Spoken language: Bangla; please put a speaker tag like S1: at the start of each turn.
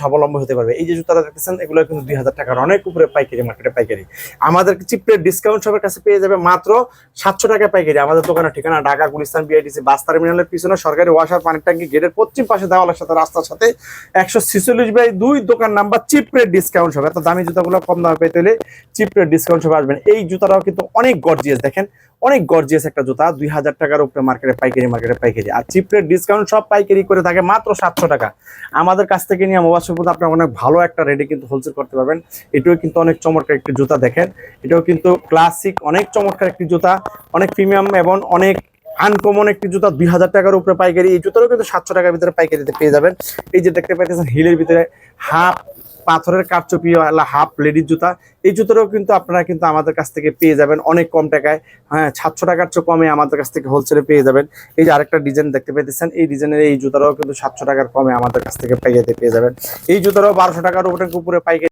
S1: স্বাবলম্বী হতে পারবে। এই যে জুতাটা দেখতেছেন, এগুলো কিন্তু দুই হাজার টাকার অনেক উপরে পাইকারি মার্কেটে পাইকারি। আমাদের চিপের ডিসকাউন্ট সবের কাছে পেয়ে যাবে মাত্র সাতশো টাকা পাইকারি। আমাদের দোকানের ঠিকানা ঢাকা, গুলিস্তান বিআইটিসি বাস টার্মিনালের পিছনে সরকারি ওয়াসার পানির ট্যাঙ্কি গেটের পশ্চিম পাশে দেওয়ালের সাথে রাস্তার সাথে একশো ছিচল্লিশ বাই দুই দোকান নাম্বার চিপের ডিসকাউন্ট হবে এত দামি জুতাগুলো কম দামে পেতে হলে চিপের ডিসকাউন্ট সবে আসবেন। এই জুতাটাও কিন্তু অনেক গর্জিয়াস দেখেন। অনেক গর্জিয়াস একটা জুতা, দুই হাজার টাকার উপরে মার্কেটে পাইকারি মার্কেটে পাইকারি। আর চিপের ডিসকাউন্ট সব পাইকারি করে থাকে মাত্র সাতশো টাকা। আমাদের কাছ থেকে নিয়ে মোবাইল পর্যন্ত আপনার অনেক ভালো একটা রেডি কিন্তু হোলসেল করতে পারবেন। এটাও কিন্তু অনেক চমৎকার একটি জুতা দেখেন। এটাও কিন্তু ক্লাসিক অনেক চমৎকার একটি জুতা, অনেক প্রিমিয়াম এবং অনেক আনকমন একটি জুতা, দুই হাজার টাকার উপরে পাইকারি। এই জুতারও কিন্তু সাতশো টাকার ভিতরে পাইকারিতে পেয়ে যাবেন। এই যে দেখতে পাইতেছেন হিলের ভিতরে হাফ পাথরের কারচুপি হাফ লেডির জুতা। এই জুতোটাও কিন্তু আপনারা কিন্তু আমাদের কাছ থেকে পেয়ে যাবেন অনেক কম টাকায়। হ্যাঁ সাতশো টাকার চেয়ে কমে আমাদের কাছ থেকে হোলসেলে পেয়ে যাবেন। এই যে আরেকটা ডিজাইন দেখতে পেতেছেন এই ডিজাইনের এই জুতাটাও কিন্তু সাতশো টাকার কমে আমাদের কাছ থেকে পাইকারিতে পেয়ে যাবেন। এই জুতাটাও বারোশো টাকার উপরে উপরে পাইকারি